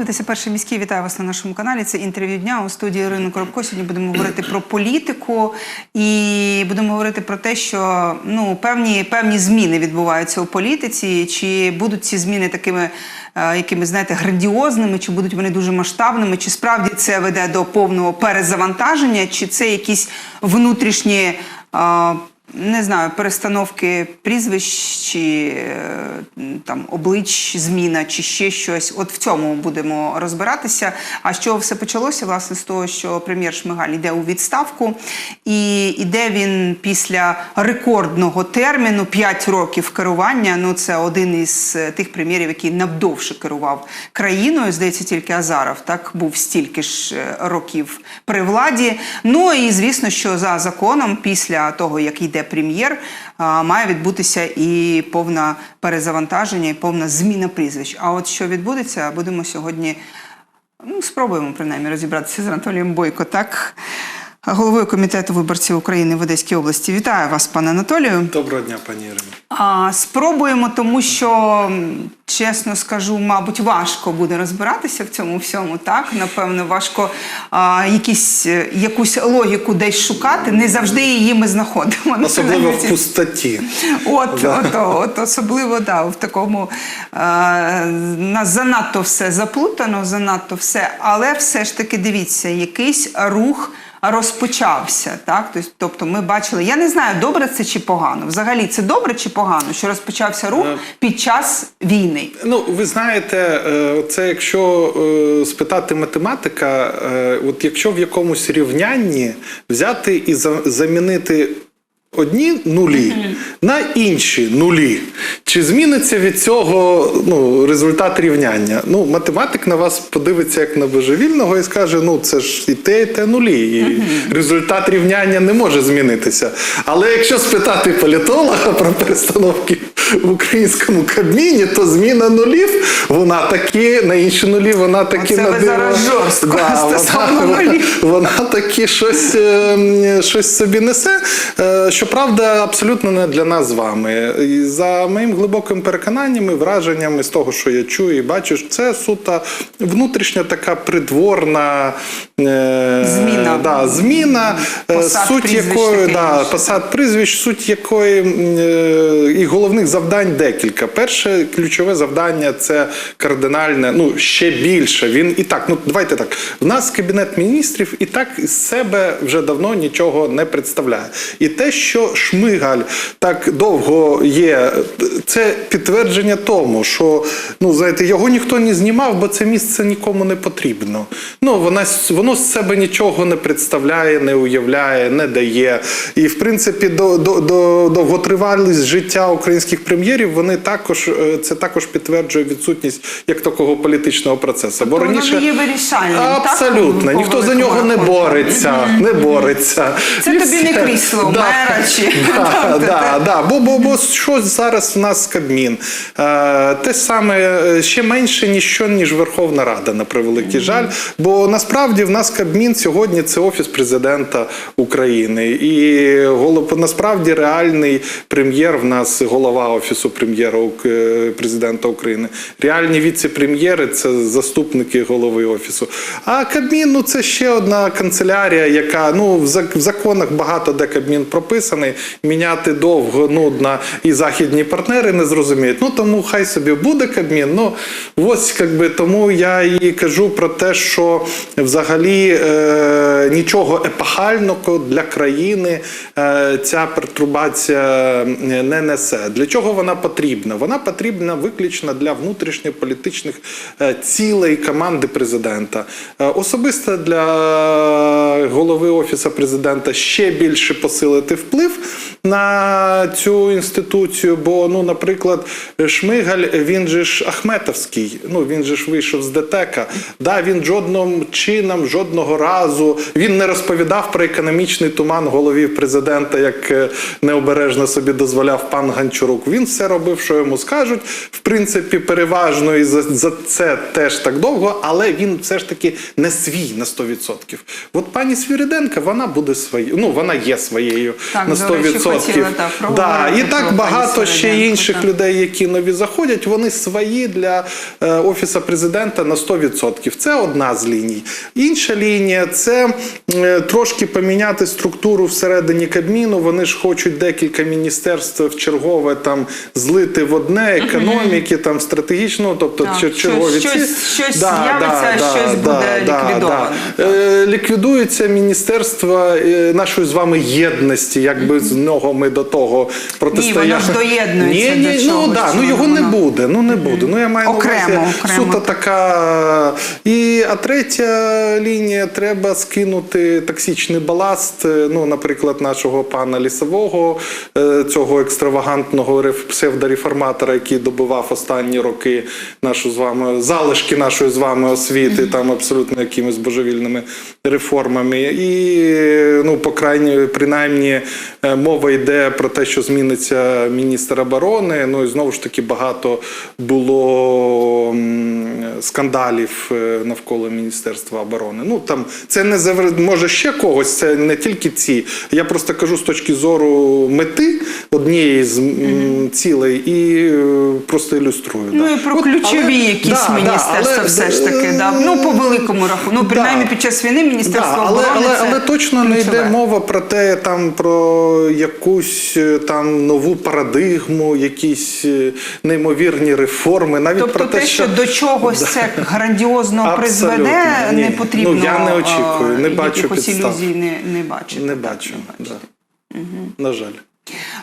дивитеся перший міський. Вітаю вас на нашому каналі. Це інтерв'ю дня у студії Ірини Коробко. Сьогодні будемо говорити про політику і будемо говорити про те, що ну певні певні зміни відбуваються у політиці. Чи будуть ці зміни такими, е, якими знаєте, грандіозними, чи будуть вони дуже масштабними? Чи справді це веде до повного перезавантаження, чи це якісь внутрішні? Не знаю, перестановки прізвищ чи е, там облич, зміна, чи ще щось. От в цьому будемо розбиратися. А що все почалося, власне, з того, що прем'єр Шмигаль йде у відставку, і іде він після рекордного терміну 5 років керування. Ну, це один із е, тих прем'єрів, який навдовше керував країною. Здається, тільки Азаров так був стільки ж е, років при владі. Ну і звісно, що за законом, після того як йде прем'єр, має відбутися і повне перезавантаження, і повна зміна прізвищ. А от що відбудеться, будемо сьогодні. Ну, спробуємо принаймні розібратися з Анатолієм Бойко. Так, головою комітету виборців України в Одеській області. Вітаю вас, пане Анатолію. Доброго дня, пані Ірино. А, спробуємо, тому що, чесно скажу, мабуть, важко буде розбиратися в цьому всьому. Так, напевно, важко а, якісь, е, якусь логіку десь шукати. Не завжди її ми знаходимо. Особливо в пустоті. От, Да. от, от особливо да, в такому е, нас занадто все заплутано, занадто все, але все ж таки дивіться, якийсь рух. Розпочався, так тобто ми бачили. Я не знаю, добре це чи погано. Взагалі, це добре чи погано, що розпочався рух Е. під час війни. Ну, ви знаєте, е, це якщо е, спитати математика, от якщо в якомусь рівнянні взяти і за- замінити одні нулі на інші нулі, чи зміниться від цього ну, результат рівняння? Ну, математик на вас подивиться як на божевільного і скаже: ну це ж і те, і те нулі, і результат рівняння не може змінитися. Але якщо спитати політолога про перестановки в українському кабміні, то зміна нулів, вона таки на інші нулі, вона Оце на жорстко Да, вона, нулів. вона таки щось, е, щось собі несе. Щоправда, абсолютно не для нас з вами. І за моїм глибоким переконанням і враженнями з того, що я чую і бачу, це суто внутрішня така придворна е, Зміна. Да, зміна е, Посад, суть прізвищ, якої да, посад прізвищ, суть якої е, і головних завдань декілька. Перше ключове завдання це кардинальне, ну ще більше. Він і так, ну давайте так. В нас кабінет міністрів і так із себе вже давно нічого не представляє. І те, що Шмигаль так довго є, це підтвердження тому, що ну знаєте, його ніхто не знімав, бо це місце нікому не потрібно. Ну вона воно з себе нічого не представляє, не уявляє, не дає. І в принципі, до, до, до довготривалість життя українських прем'єрів вони також е, це також підтверджує відсутність як такого політичного процесу. Бо Тобто воно не є вирішальним, абсолютно по ніхто за нього не бореться, не бореться. Це І тобі не крісло мера чи- да, да, да. Бо, бо, бо що зараз в нас Кабмін? Е, те саме е, ще менше ніщо, ніж Верховна Рада, на превеликий жаль. Бо насправді в нас Кабмін сьогодні це офіс президента України. І голов, насправді реальний прем'єр в нас голова офісу прем'єра е, президента України. Реальні віце-прем'єри це заступники голови офісу. А Кабмін ну це ще одна канцелярія, яка ну в законах багато де Кабмін прописаний. Міняти довго, нудно і західні партнери не зрозуміють. Ну тому хай собі буде Кабмін. Ну ось якби тому я і кажу про те, що взагалі е, нічого епохального для країни е, ця пертурбація е, не несе. Для чого вона потрібна? Вона потрібна виключно для внутрішньополітичних е, цілей команди президента. Е, Особисто для голови офісу президента ще більше посилити вплив на цю інституцію. Бо, ну, наприклад, Шмигаль, він же ж Ахметовський, ну він же ж вийшов з ДТЕКа. Да, він жодним чином, жодного разу він не розповідав про економічний туман голові президента, як е, необережно собі дозволяв пан Ганчурук. Він все робив, що йому скажуть. В принципі, переважно і за, за це теж так довго, але він все ж таки не свій на 100%. От пані Свіриденка, вона буде своєю. Ну, вона є своєю Так, на 100%. речі, так, да, і так багато ще інших так. людей, які нові заходять, вони свої для е, Офісу президента на 100%. Це одна з ліній. Інша лінія це е, трошки поміняти структуру всередині Кабміну. Вони ж хочуть декілька міністерств чергове там злити в одне економіки, там стратегічно, тобто Так, чер- щось- чергові ці- щось- щось з'явиться, щось буде ліквідовано. Е, Ліквідується міністерство нашої з вами єдності, якби з нього ми до того протистояли. воно ж доєднується Ні, до чогось, ну да, ну його воно- не буде. Ну не буде. Ну я маю Окремо, на увазі окремо. суто така. І а третя лінія треба скинути токсичний баласт. е, Ну, наприклад, нашого пана лісового, е, цього екстравагантного реф- псевдореформатора, який добивав останні роки нашу з вами залишки нашої з вами освіти, там абсолютно якимись божевільними реформами. І ну, по крайній, принаймні, мова йде про те, що зміниться міністр оборони. Ну і знову ж таки багато було скандалів е, навколо Міністерства оборони. Ну там це не завр... може ще когось, це не тільки ці. Я просто кажу з точки зору мети однієї з цілей і е, просто ілюструю. Ну да. і про От, ключові але- якісь да, да, міністерства але, все ж таки. е, Да. Ну, по великому рахунку. Ну, принаймні да. під час війни Міністерство Да, оборони. але, це але точно не йде мова про те, там про якусь е, там нову парадигму, якісь е, неймовірні реформи. Навіть Тобто про те, те, що до чогось це грандіозно призведе, ні. не потрібно. Ну, я не очікую, не бачу підстав. ілюзій не, не бачити. не так, бачу. не бачити. Да. На жаль.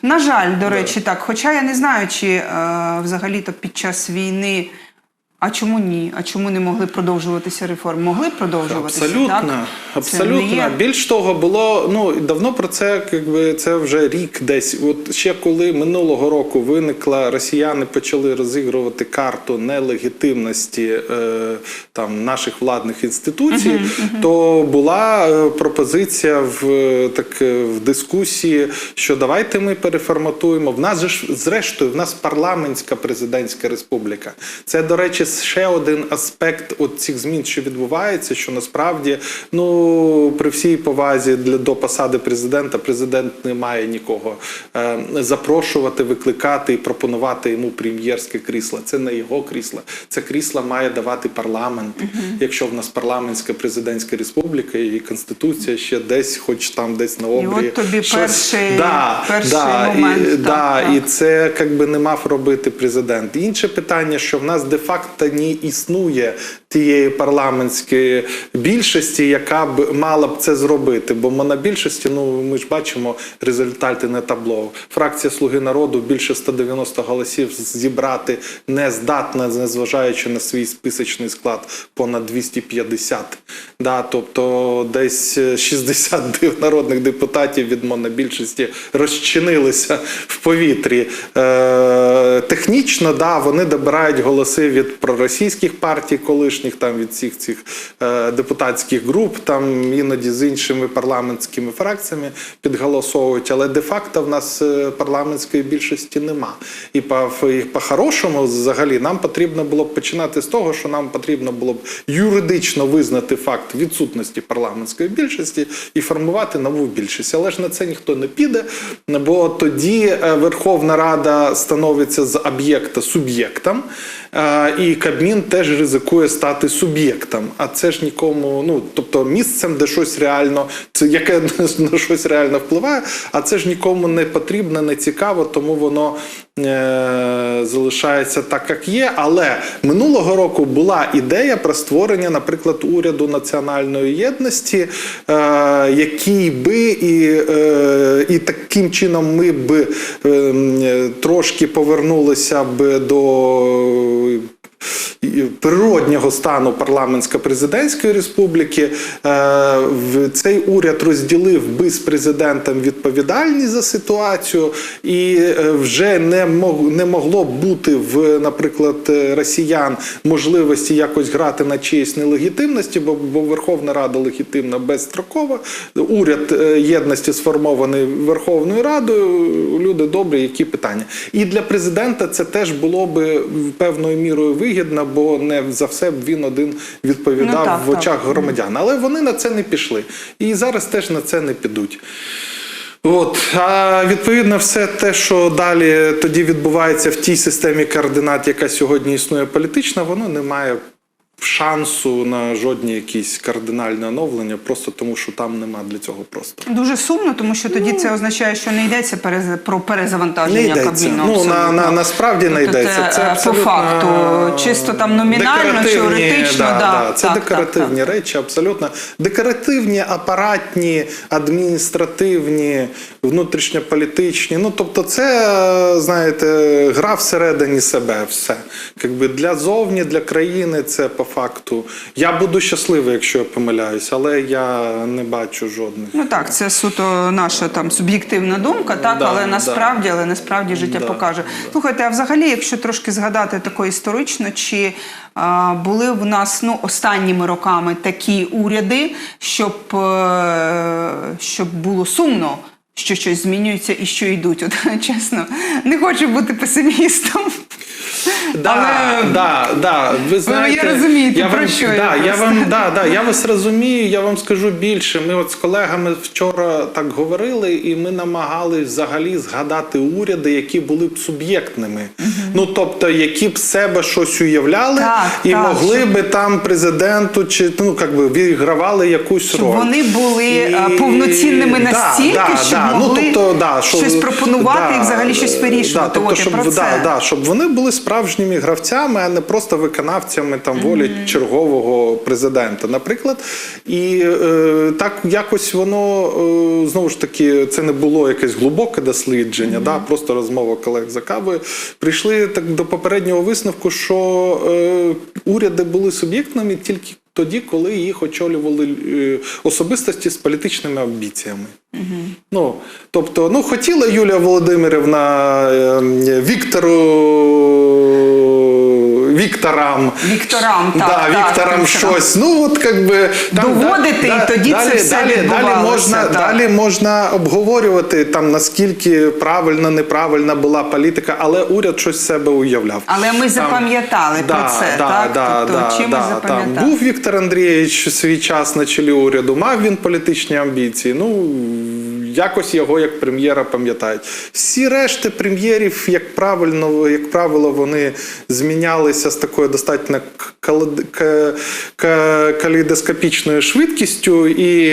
На жаль, до речі, так. Хоча я не знаю, чи е, взагалі-то під час війни. А чому ні? А чому не могли продовжуватися реформи? Могли продовжуватися? Абсолютно, так? Абсолютно. є- Більш того, було ну давно про це, якби це вже рік десь. От ще коли минулого року виникла, росіяни почали розігрувати карту нелегітимності е, там наших владних інституцій, то була е, пропозиція в е, так е, в дискусії, що давайте ми переформатуємо. В нас же ж зрештою, в нас парламентська президентська республіка. Це, до речі, ще один аспект от цих змін, що відбувається, що насправді, ну при всій повазі для до посади президента, президент не має нікого е, запрошувати, викликати і пропонувати йому прем'єрське крісло. Це не його крісло, це крісло має давати парламент. Якщо в нас парламентська президентська республіка і конституція ще десь, хоч там десь на обрії. от тобі щось- перший- да, перший да, момент, І, так, да, так. і це якби не мав робити президент. Інше питання, що в нас де-факто не існує тієї парламентської більшості, яка б мала б це зробити. Бо монобільшості, ну ми ж бачимо результати на табло. Фракція Слуги народу більше 190 голосів зібрати не здатна, незважаючи на свій списочний склад, понад 250. Да, тобто десь 60 народних депутатів від монобільшості розчинилися в повітрі. Е, технічно, да, вони добирають голоси від проросійських партій, колишніх там від всіх цих е, депутатських груп, там іноді з іншими парламентськими фракціями підголосовують. Але де-факто в нас е, парламентської більшості нема. І по, по-хорошому, взагалі, нам потрібно було б починати з того, що нам потрібно було б юридично визнати факт відсутності парламентської більшості і формувати нову більшість. Але ж на це ніхто не піде, бо тоді е, Верховна Рада становиться з об'єкта суб'єктом, і Кабмін теж ризикує стати суб'єктом. А це ж нікому, ну тобто місцем, де щось реально, це яке на щось реально впливає, а це ж нікому не потрібно, не цікаво, тому воно е, залишається так, як є. Але минулого року була ідея про створення, наприклад, уряду національної єдності, е, який би і, е, і таким чином ми б е, трошки повернулися б до і природнього стану парламентсько-президентської республіки е, цей уряд розділив би з президентом відповідальність за ситуацію, і е, вже не могло бути в, наприклад, росіян можливості якось грати на чиїсь нелегітимності, бо, бо Верховна Рада легітимна безстрокова. Уряд е, єдності сформований Верховною Радою. Люди добрі, які питання. І для президента це теж було би певною мірою вигідно. Бо не за все він один відповідав Ну, так, в так. очах громадян. Але вони на це не пішли. І зараз теж на це не підуть. От, а відповідно, все те, що далі тоді відбувається в тій системі координат, яка сьогодні існує політична, воно не має шансу на жодні якісь кардинальне оновлення, просто тому що там нема для цього просто. Дуже сумно, тому що тоді це означає, що не йдеться перез- про перезавантаження Не йдеться. Кабміну. Ну, на- на- насправді не Тобто йдеться. Це е, абсолютно, по факту, чисто там номінально, теоретично, да, да, да, це так, декоративні так, так. речі, абсолютно. Декоративні, апаратні, адміністративні, внутрішньополітичні. Ну, тобто, це, е, знаєте, гра всередині себе. Все. Якби для зовні, для країни це по факту. Я буду щасливий, якщо я помиляюсь, але я не бачу жодних. Ну так, це суто наша там суб'єктивна думка, так, Да, але да. насправді, але насправді життя Да, покаже. Слухайте, а взагалі, якщо трошки згадати тако історично, чи а, були в нас ну останніми роками такі уряди, щоб, е, щоб було сумно, що щось змінюється і що йдуть? От чесно, не хочу бути песимістом. Да, Але- да, да. Ви знаєте, розумієте, я про вам, що да, я вам, да, да, я вас розумію, я вам скажу більше. Ми от з колегами вчора так говорили, і ми намагались взагалі згадати уряди, які були б суб'єктними. Ну тобто, які б себе щось уявляли Так, і так, могли щоб- би там президенту чи ну як би відігравали якусь Щоб роль. вони були І- повноцінними настільки, да, щоб да. могли ну, тобто, да, що, щось пропонувати і взагалі щось вирішувати. Да, тобто, щоб, про це. Да, щоб вони були справжніми гравцями, а не просто виконавцями там волі чергового президента, наприклад. І е, так якось воно е, знову ж таки це не було якесь глибоке дослідження, да, просто розмова колег за кавою. Прийшли так до попереднього висновку, що е, уряди були суб'єктними тільки. Тоді, коли їх очолювали е, особистості з політичними амбіціями. Ну, тобто, ну, хотіла Юлія Володимирівна е, Віктору Вікторам. Вікторам, так, да, так, Вікторам так, щось. Ну, от як би Доводити, і тоді це все далі, далі, можна, так. далі можна обговорювати там наскільки правильна, неправильна була політика, але уряд щось себе уявляв. Але ми запам'ятали про це, так? Тобто, чим ми там був Віктор Андрійович свій час на чолі уряду, мав він політичні амбіції. Ну якось його як прем'єра пам'ятають. Всі решти прем'єрів, як правильно, як правило, вони змінялися з такою достатньо калейдоскопічною швидкістю, і,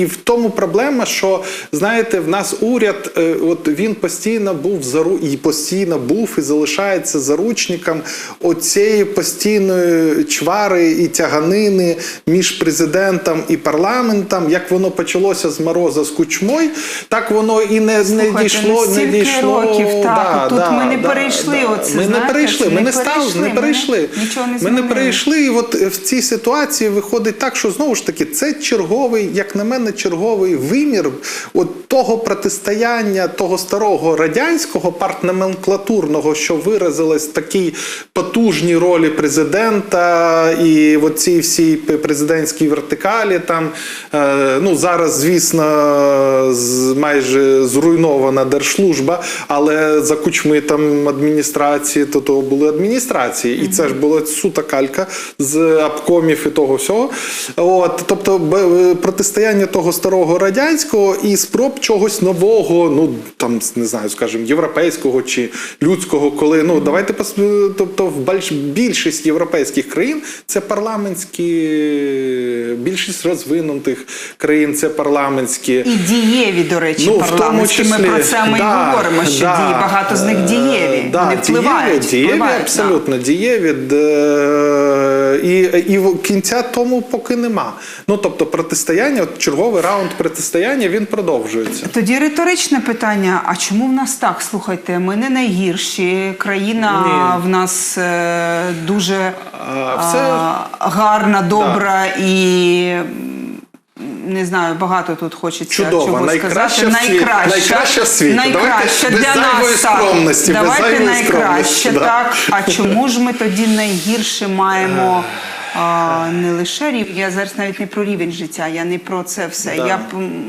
і в тому проблема, що знаєте, в нас уряд, е, от він постійно був зару і постійно був і залишається заручником оцієї постійної чвари і тяганини між президентом і парламентом. Як воно почалося з Мороза з Кучмой, так воно і не, не дійшло. Не дійшло років, так, тут ми не перейшли оце, Ми не перейшли, ми не стали, не перейшли. нічого не Ми не перейшли, і от в цій ситуації виходить так, що знову ж таки це черговий, як на мене, черговий вимір от того протистояння того старого радянського партноменклатурного, що виразилось в такій потужній ролі президента і в цій всій президентській вертикалі. Там е, ну зараз, звісно, майже зруйнована держслужба, але за кучми там адміністрації, то то були адміністрації, і це ж була сута калька з обкомів і того всього. От, тобто протистояння того старого радянського і спроб чогось нового, ну там не знаю, скажімо, європейського чи людського, коли ну давайте пос- тобто в більшість європейських країн це парламентські, більшість розвинутих країн це парламентські. І дієві, до речі, Ну, парламентські. Ми про це ми да, і говоримо, що да, дії, багато з них дієві. е, да, Вони впливають. Дієві, дієві впливають, да. абсолютно дієві. Де, і, і кінця тому поки нема. Ну тобто протистояння, от черговий раунд протистояння, він продовжується. Тоді риторичне питання: а чому в нас так? Слухайте, ми не найгірші. Країна Ні. в нас е, дуже все- а, гарна, добра і. Не знаю, багато тут хочеться Чудово, чогось найкраща сказати. Світ. Найкраща світ світі. Найкраща Давайте без для зайвої нас. Скромності, без Давайте зайвої найкраще, скромності, да. так. А чому ж ми тоді найгірше маємо а, не лише рівень. Я зараз навіть не про рівень життя, я не про це все. Да. Я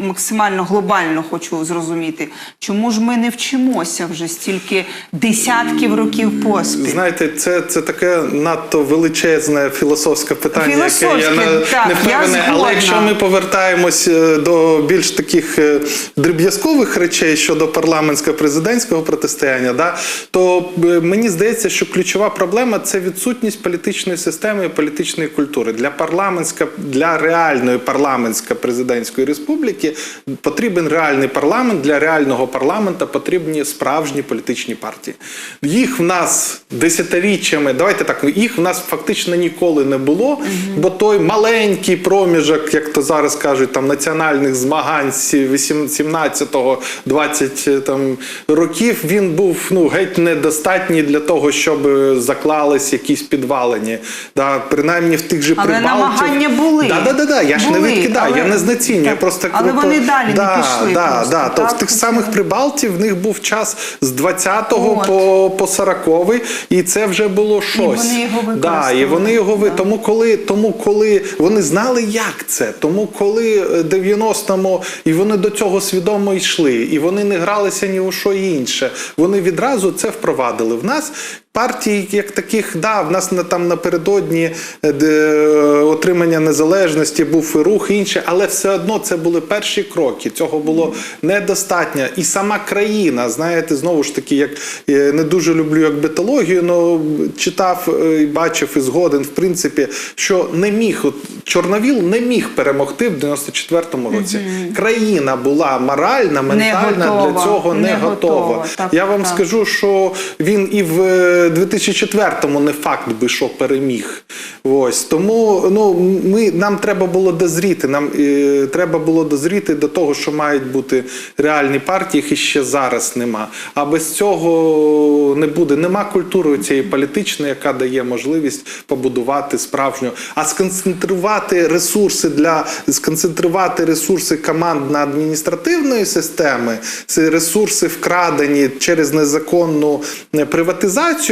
максимально глобально хочу зрозуміти, чому ж ми не вчимося вже стільки десятків років поспіль. Знаєте, це, це таке надто величезне філософське питання, яке я Філософське, не, так, не я. Але якщо ми повертаємось е, до більш таких е, дріб'язкових речей щодо парламентсько-президентського протистояння, да, то е, мені здається, що ключова проблема це відсутність політичної системи і політичної культури. Для парламентська для реальної парламентсько-президентської республіки потрібен реальний парламент. Для реального парламента потрібні справжні політичні партії. Їх в нас десятиріччями, давайте так, їх в нас фактично ніколи не було, бо той маленький проміжок, як то зараз кажуть, там національних змагань з 17-го, 20 там, років, він був ну, геть недостатній для того, щоб е, заклались якісь підвалені. Да, принаймні в тих же Але Прибалтів. намагання були. Да, да, да, да. Я ж Були, не відкидаю, я не знецінюю. Так, Просто але про- вони далі не пішли Да, просто, да. То в тих самих Прибалтів в них був час з 20-го по, по 40-й, і це вже було щось. вони його да, і вони його ви. Да. Тому коли, тому коли вони знали, як це, тому коли е, 90-му, і вони до цього свідомо йшли, і вони не гралися ні у що інше. Вони відразу це впровадили. В нас партій, як таких, да, в нас на там напередодні е, де, е, отримання незалежності був і рух і інше, але все одно це були перші кроки. Цього було недостатньо. І сама країна, знаєте, знову ж таки, як е, не дуже люблю як бетологію, але читав і бачив і згоден, в принципі, що не міг от, Чорновіл не міг перемогти в 94-му році. Країна була моральна, ментальна готова. для цього не, Не готова. готова. Так, Я вам так. скажу, що він і в 2004-му не факт би що переміг. Ось тому ну ми нам треба було дозріти. Нам е, треба було дозріти до того, що мають бути реальні партії, їх іще зараз нема. А без цього не буде. Нема культури цієї політичної, яка дає можливість побудувати справжню, а сконцентрувати ресурси для сконцентрувати ресурси командно-адміністративної системи, це ресурси вкрадені через незаконну е,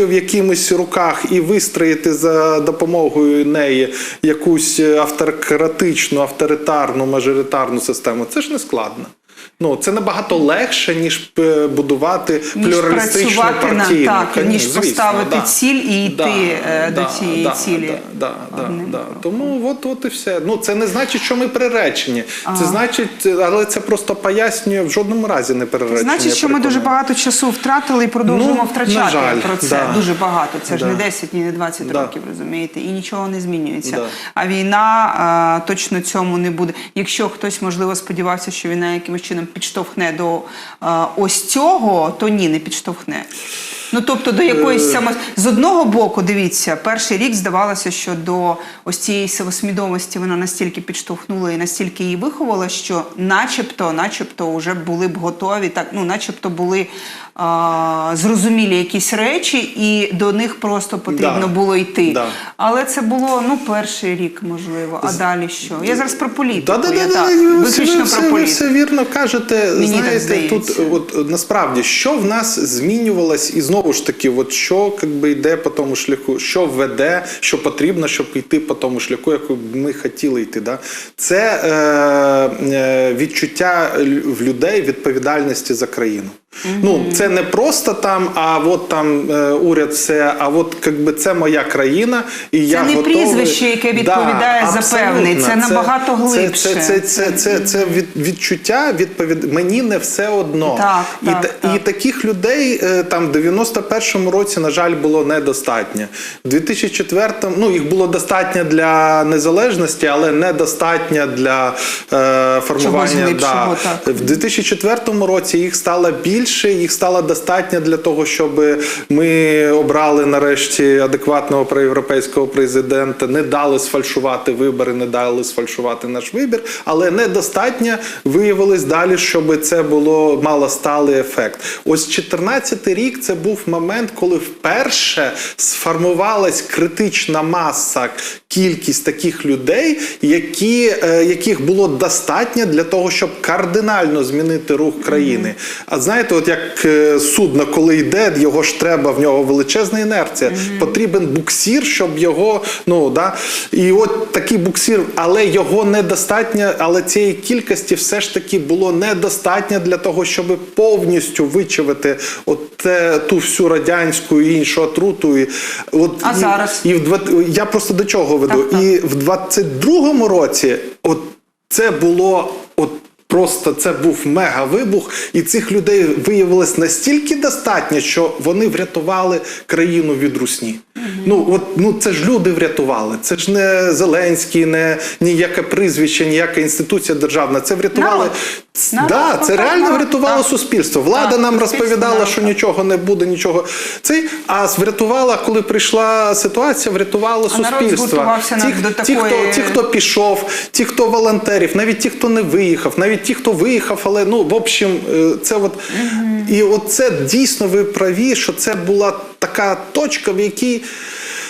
приватизацію в якимось руках і вистроїти за допомогою неї якусь е, автократичну, авторитарну, мажоритарну систему. Це ж не складно. Ну, це набагато легше, ніж е, будувати Ніж плюралістичну працювати на- так, ніж звісно, поставити да. ціль і йти, е, до цієї да, цілі Да, да, да, да. Тому от, от і все. Ну, це не значить, що ми приречені. Це значить, але це просто пояснює в жодному разі не переречення. Значить, що ми дуже багато часу втратили і продовжуємо Ну, втрачати на жаль, про це. да. Дуже багато. Це ж Да. не 10, ні не 20 Да. років, розумієте, і нічого не змінюється. Да. А війна а, точно цьому не буде. Якщо хтось можливо сподівався, що війна якимось чином підштовхне до ось цього, то ні, не підштовхне. Ну тобто до якоїсь Е. само з одного боку, дивіться, перший рік здавалося, що до ось цієї самосвідомості вона настільки підштовхнула і настільки її виховала, що, начебто, начебто, вже були б готові, так ну, начебто, були а, зрозумілі якісь речі, і до них просто потрібно Да. було йти. Да. Але це було ну перший рік, можливо. А далі що? Я зараз про політику. Да, да, я да, так, да, ви, виключно ви, про все, ви все вірно кажете. Мені Знаєте, тут от, насправді що в нас змінювалось, і знову ж таки, от що якби йде по тому шляху, що веде, що потрібно, щоб йти по тому шляху, яку б ми хотіли йти. Да? Це е, е, відчуття в людей відповідальності за країну. Ну, це не просто там, а от там е, уряд все, а от якби це моя країна, і я не готовий. прізвище, яке відповідає за певний, це набагато Це, глибше. це, це, це, це, це від, відчуття відповід... мені не все одно. Так, і, так, та- так. і таких людей е, там в 91-му році, на жаль, було недостатньо. В 2004-му, ну їх було достатньо для незалежності, але недостатньо для е, формування. глибшого, так. В 2004 році їх стало більше, їх стало достатньо для того, щоб ми обрали нарешті адекватного проєвропейського президента, не дали сфальшувати вибори, не дали сфальшувати наш вибір, але недостатньо виявилось далі, щоб це було мало сталий ефект. Ось 14 рік це був момент, коли вперше сформувалась критична маса, кількість таких людей, які, е, яких було достатньо для того, щоб кардинально змінити рух країни. А знаєте, знаєте, от як е, судно, коли йде, його ж треба, в нього величезна інерція. Потрібен буксір, щоб його, ну да. І от такий буксір, але його недостатньо, але цієї кількості все ж таки було недостатньо для того, щоб повністю вичавити от ту всю радянську і іншу отруту. І, от, А і, зараз? І в я просто до чого веду. Так, так. І в 22-му році, от це було. Просто це був мега вибух, і цих людей виявилось настільки достатньо, що вони врятували країну від русні. Ну от ну це ж люди врятували. Це ж не Зеленський, не ніяке прізвище, ніяка інституція державна. Це врятували. Народ. Народ, да, це реально врятувало так. суспільство. Влада Так, нам суспільство, розповідала, народ, що нічого не буде, нічого. Цей, а врятувала, коли прийшла ситуація, врятувало А суспільство. ті, до ті, хто, ті, хто пішов, ті, хто волонтерів, навіть ті, хто не виїхав, навіть ті, хто виїхав, але ну в общем, е, це от і оце дійсно ви праві, що це була така точка, в якій.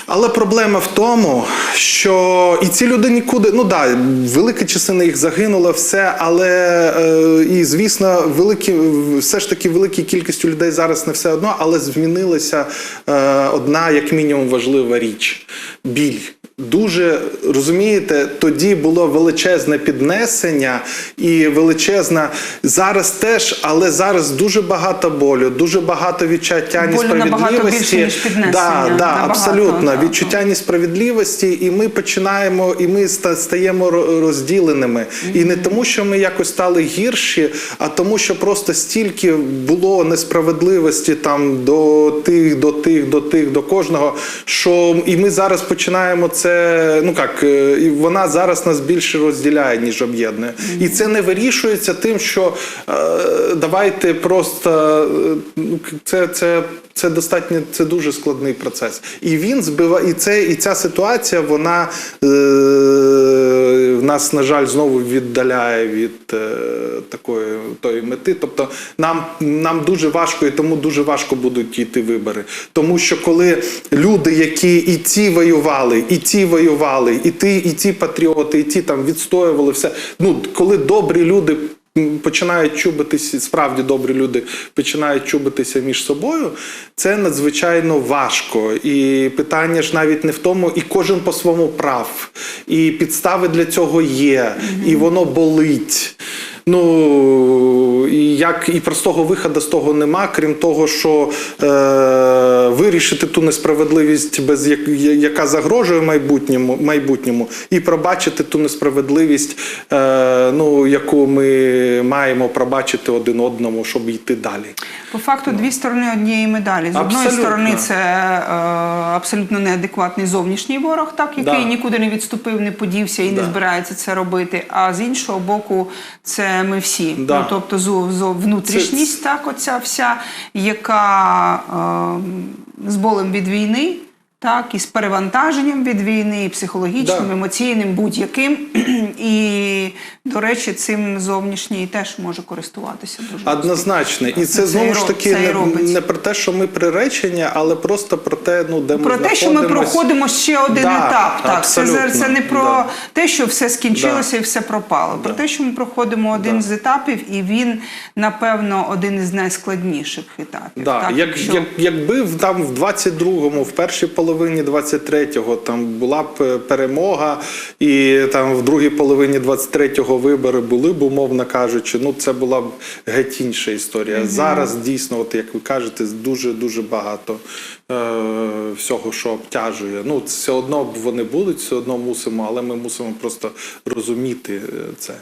Але проблема в тому, що і ці люди нікуди, ну да, велика частина їх загинула, все, але е, і звісно, великі, все ж таки великій кількістю людей зараз не все одно, але змінилася е, одна, як мінімум, важлива річ біль. Дуже розумієте, тоді було величезне піднесення і величезна зараз теж, але зараз дуже багато болю, дуже багато відчуття Болю набагато несправедливості. більше, ніж піднесення. Да, да, Набагато, абсолютно так, відчуття несправедливості, і ми починаємо, і ми ста- стаємо ро- розділеними. І не тому, що ми якось стали гірші, а тому, що просто стільки було несправедливості там до тих, до тих, до тих, до кожного. Що і ми зараз починаємо це. Ну як е, вона зараз нас більше розділяє, ніж об'єднує. І це не вирішується тим, що е, давайте просто е, це, це, це достатньо це дуже складний процес. І він збиває, і це і ця ситуація, вона е, нас, на жаль, знову віддаляє від е, такої тої мети. Тобто нам, нам дуже важко, і тому дуже важко будуть йти вибори. Тому що коли люди, які і ті воювали, і ті воювали, і ті, і ті патріоти, і ті там відстоювали все. Ну, коли добрі люди. Починають чубитися, справді добрі люди починають чубитися між собою. Це надзвичайно важко. І питання ж навіть не в тому, і кожен по своєму прав, і підстави для цього є, і воно болить. Ну і як і простого виходу з того нема, крім того, що е, вирішити ту несправедливість, без яка загрожує майбутньому, майбутньому, і пробачити ту несправедливість, е, ну яку ми маємо пробачити один одному, щоб йти далі. По факту дві сторони однієї медалі. З одної сторони, це е, абсолютно неадекватний зовнішній ворог, так який Да. нікуди не відступив, не подівся і Да. не збирається це робити. А з іншого боку, це ми всі. Да. Ну тобто зо, зо внутрішність, так, оця вся, яка е, з болем від війни. Так, і з перевантаженням від війни, і психологічним, Да. емоційним, будь-яким. І, до речі, цим зовнішній теж може користуватися дуже Однозначно, і це, Це знову ж таки це не, не про те, що ми приречені, але просто про те, ну де ми Про те, що ми проходимо ще один Да, етап. Так, це, абсолютно, це не про да. те, що все скінчилося Да. і все пропало. Про Да. те, що ми проходимо один Да. з етапів, і він, напевно, один із найскладніших етапів. Да, так, як, якщо- як, якби там в 22-му, в першій половині 23-го там була б е, перемога, і там в другій половині 23-го вибори були б, умовно кажучи, ну це була б геть інша історія. Зараз дійсно, от як ви кажете, дуже дуже багато е, всього, що обтяжує. Ну, все одно вони будуть, все одно мусимо, але ми мусимо просто розуміти е, це.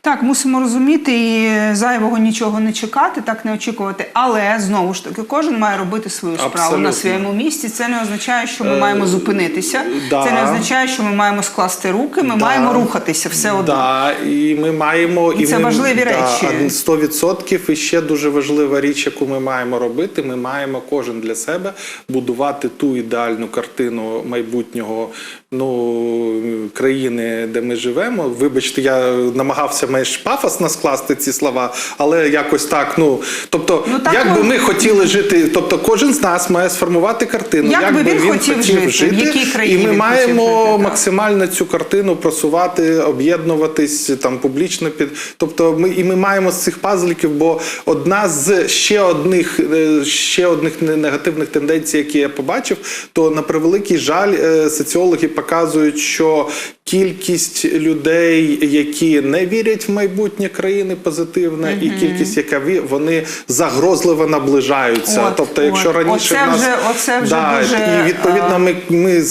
Так, мусимо розуміти і зайвого нічого не чекати, так не очікувати. Але знову ж таки, кожен має робити свою справу Абсолютно. на своєму місці. Це не означає, що ми Е, маємо зупинитися. да. Це не означає, що ми маємо скласти руки. Ми Да. маємо рухатися все одно. Да, і ми маємо І це ми, важливі речі. Да, 100%. І ще дуже важлива річ, яку ми маємо робити. Ми маємо кожен для себе будувати ту ідеальну картину майбутнього ну, країни, де ми живемо. Вибачте, я намагався менш пафосно скласти ці слова, але якось так. Ну тобто, Ну, так, як ну- би ми хотіли жити, тобто кожен з нас має сформувати картину, Як би він хотів жити, в якій країні і ми він маємо жити, максимально цю картину просувати, об'єднуватись там публічно під. Тобто, ми і ми маємо з цих пазликів, бо одна з ще одних е, ще одних не- негативних тенденцій, які я побачив, то на превеликий жаль, е, соціологи показують, що кількість людей, які не вірять в майбутнє країни позитивне, і кількість, яка вони загрозливо наближаються. От, тобто, якщо от. раніше Оце в нас вже- оце вже да, дуже, і відповідно ми, ми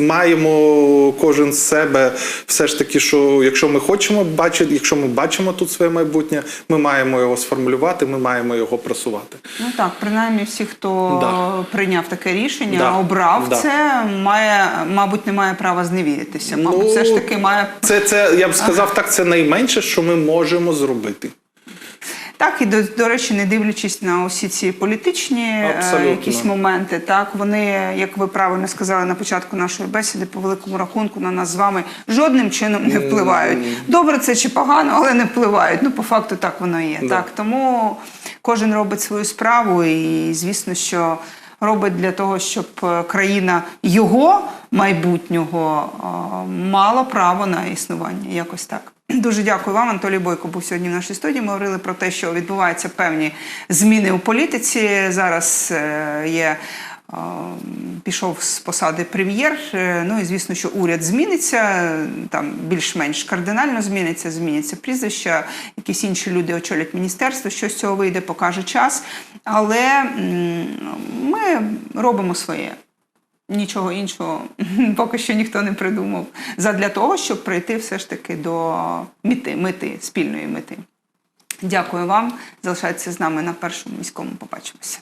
маємо кожен з себе все ж таки, що якщо ми хочемо бачити, якщо ми бачимо тут своє майбутнє, ми маємо його сформулювати, ми маємо його просувати. Ну так, принаймні всі, хто Да. прийняв таке рішення, Да. обрав Да. це, має, мабуть, не має права зневіритися. Мабуть, Ну, все ж таки має Це, це я б сказав, так це найменше, що ми можемо зробити. Так, і до, до речі, не дивлячись на усі ці політичні е, якісь моменти, так вони, як ви правильно сказали на початку нашої бесіди, по великому рахунку на нас з вами жодним чином не впливають. Добре, це чи погано, але не впливають. Ну, по факту так воно і є. Да. Так, тому кожен робить свою справу, і звісно, що робить для того, щоб е, країна його майбутнього е, мала право на існування. Якось так. Дуже дякую вам. Анатолій Бойко був сьогодні в нашій студії. Ми говорили про те, що відбуваються певні зміни у політиці. Зараз е, є. е, Пішов з посади прем'єр. Е, Ну і звісно, що уряд зміниться, там більш-менш кардинально зміниться, зміняться прізвища, якісь інші люди очолять міністерство. Що з цього вийде, покаже час. Але ми робимо своє. Нічого іншого поки що ніхто не придумав. Задля того, щоб прийти все ж таки до мети, мети, спільної мети. Дякую вам. Залишайтеся з нами на першому міському. Побачимося.